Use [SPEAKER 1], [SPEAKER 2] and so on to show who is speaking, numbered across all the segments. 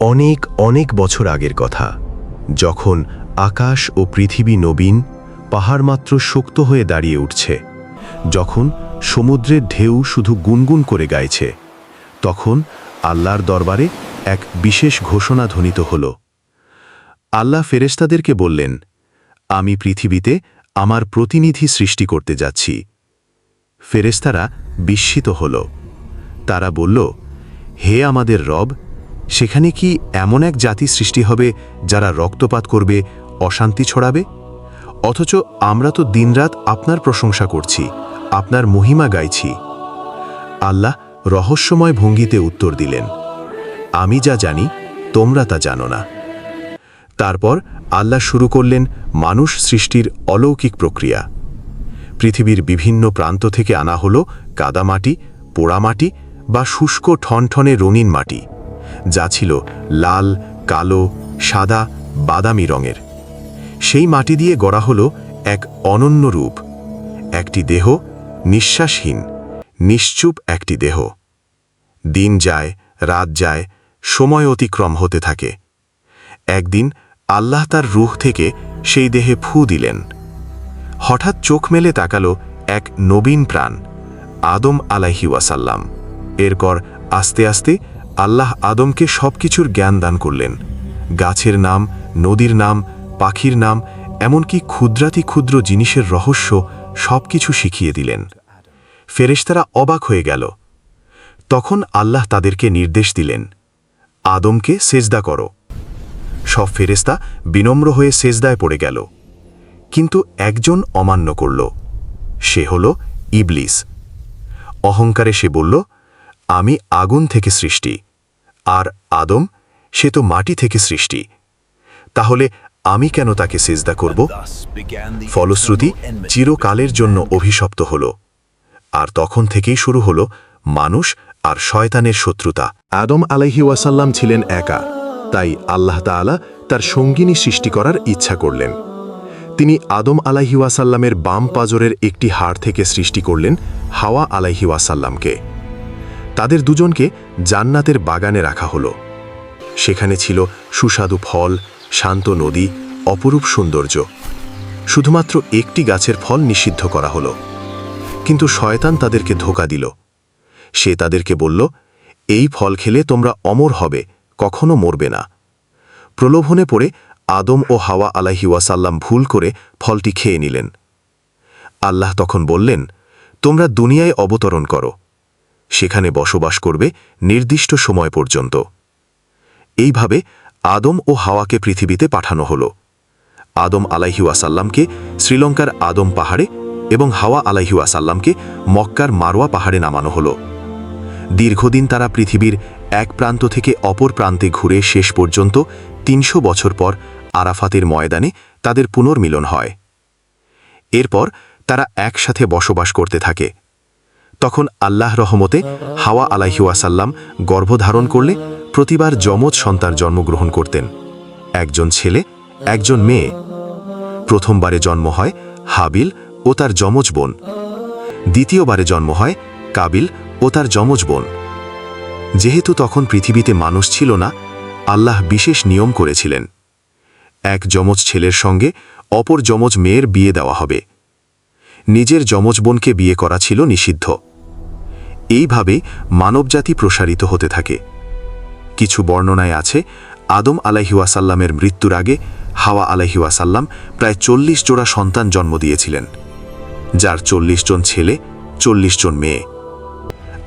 [SPEAKER 1] অনেক অনেক বছর আগের কথা, যখন আকাশ ও পৃথিবী নবীন পাহাড় মাত্র শক্ত হয়ে দাঁড়িয়ে উঠছে। যখন সমুদ্রের ঢেউ শুধু গুনগুন করে গাইছে, তখন আল্লাহর দরবারে এক বিশেষ ঘোষণা ধ্বনিত হল। আল্লাহ ফেরেশতাদেরকে বললেন, আমি পৃথিবীতে আমার প্রতিনিধি সৃষ্টি করতে যাচ্ছি। ফেরেশতারা বিস্মিত হল। তারা বলল, হে আমাদের রব সেখানে কি এমন এক জাতি সৃষ্টি হবে যারা রক্তপাত করবে, অশান্তি ছড়াবে? অথচ আমরা তো দিনরাত আপনার প্রশংসা করছি, আপনার মহিমা গাইছি। আল্লাহ রহস্যময় ভঙ্গিতে উত্তর দিলেন, আমি যা জানি, তোমরা তা জানো না। তারপর আল্লাহ শুরু করলেন মানুষ সৃষ্টির অলৌকিক প্রক্রিয়া। পৃথিবীর বিভিন্ন প্রান্ত থেকে আনা হল কাদামাটি, পোড়ামাটি বা শুষ্ক ঠনঠনে রঙিন মাটি। যা ছিল লাল, কালো, সাদা, বাদামি রঙের। সেই মাটি দিয়ে গড়া হল এক অনন্য রূপ। একটি দেহ নিঃশ্বাসহীন, নিশ্চুপ একটি দেহ। দিন যায়, রাত যায়, সময় অতিক্রম হতে থাকে। একদিন আল্লাহ তার রুহ থেকে সেই দেহে ফু দিলেন। হঠাৎ চোখ মেলে তাকালো এক নবীন প্রাণ, আদম আলাহি ওয়াসাল্লাম। এরপর আস্তে আস্তে আল্লাহ আদমকে সবকিছুর জ্ঞান দান করলেন। গাছের নাম, নদীর নাম, পাখির নাম, এমনকি ক্ষুদ্রাতি ক্ষুদ্র জিনিসের রহস্য সবকিছু শিখিয়ে দিলেন। ফেরেশতারা অবাক হয়ে গেল। তখন আল্লাহ তাদেরকে নির্দেশ দিলেন, আদমকে সেজদা করো। সব ফেরেস্তা বিনম্র হয়ে সেজদায় পড়ে গেল। কিন্তু একজন অমান্য করল, সে হল ইবলিস। অহংকারে সে বলল, আমি আগুন থেকে সৃষ্টি। আর আদম, সে তো মাটি থেকে সৃষ্টি। তাহলে আমি কেন তাকে সেজদা করব? ফলশ্রুতি চিরকালের জন্য অভিশপ্ত হল। আর তখন থেকেই শুরু হল মানুষ আর শয়তানের শত্রুতা। আদম আলাইহি ওয়াসাল্লাম ছিলেন একা, তাই আল্লাহ তাআলা তার সঙ্গিনী সৃষ্টি করার ইচ্ছা করলেন। তিনি আদম আলাইহি ওয়াসাল্লামের বাম পাজরের একটি হাড় থেকে সৃষ্টি করলেন হাওয়া আলাইহি ওয়াসাল্লামকে। তাদের দুজনকে জান্নাতের বাগানে রাখা হলো। সেখানে ছিল সুস্বাদু ফল, শান্ত নদী, অপরূপ সৌন্দর্য। শুধুমাত্র একটি গাছের ফল নিষিদ্ধ করা হলো। কিন্তু শয়তান তাদেরকে ধোকা দিল। সে তাদেরকে বলল, এই ফল খেলে তোমরা অমর হবে, কখনো মরবে না। প্রলোভনে পড়ে আদম ও হাওয়া আলাহি ওয়াসাল্লাম ভুল করে ফলটি খেয়ে নিলেন। আল্লাহ তখন বললেন, তোমরা দুনিয়ায় অবতরণ করো সেখানে বসবাস করবে নির্দিষ্ট সময় পর্যন্ত। এইভাবে আদম ও হাওয়াকে পৃথিবীতে পাঠানো হল। আদম আলাইহি ওয়াসাল্লামকে শ্রীলঙ্কার আদম পাহাড়ে এবং হাওয়া আলাইহি ওয়াসাল্লামকে মক্কার মারোয়া পাহাড়ে নামানো হল। দীর্ঘদিন তারা পৃথিবীর এক প্রান্ত থেকে অপর প্রান্তে ঘুরে শেষ পর্যন্ত তিনশো বছর পর আরাফাতের ময়দানে তাদের পুনর্মিলন হয়। এরপর তারা একসাথে বসবাস করতে থাকে। তখন আল্লাহ রহমতে হাওয়া আলাইহুয়াসাল্লাম গর্ভধারণ করলে প্রতিবার যমজ সন্তান জন্মগ্রহণ করতেন। একজন ছেলে, একজন মেয়ে। প্রথমবারে জন্ম হয় হাবিল ও তার যমজ বোন। দ্বিতীয়বারে জন্ম হয় কাবিল ও তার যমজ বোন। যেহেতু তখন পৃথিবীতে মানুষ ছিল না, আল্লাহ বিশেষ নিয়ম করেছিলেন। এক যমজ ছেলের সঙ্গে অপর যমজ মেয়ের বিয়ে দেওয়া হবে। নিজের যমজ বোনকে বিয়ে করা ছিল নিষিদ্ধ। এইভাবে মানবজাতি প্রসারিত হতে থাকে। কিছু বর্ণনায় আছে, আদম আলাইহিওয়াসাল্লামের মৃত্যুর আগে হাওয়া আলাইহিওয়াসাল্লাম প্রায় চল্লিশ জোড়া সন্তান জন্ম দিয়েছিলেন, যার চল্লিশ জন ছেলে, চল্লিশ জন মেয়ে।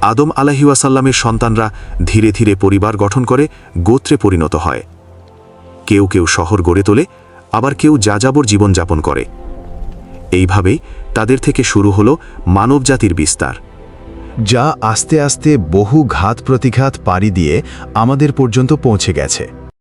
[SPEAKER 1] আদম আলাহিওয়াসাল্লামের সন্তানরা ধীরে ধীরে পরিবার গঠন করে গোত্রে পরিণত হয়। কেউ কেউ শহর গড়ে তোলে, আবার কেউ যাযাবর জীবনযাপন করে। এইভাবেই তাদের থেকে শুরু হল মানবজাতির বিস্তার।
[SPEAKER 2] যা আস্তে আস্তে বহু ঘাত প্রতিঘাত পাড়ি দিয়ে আমাদের পর্যন্ত পৌঁছে গেছে।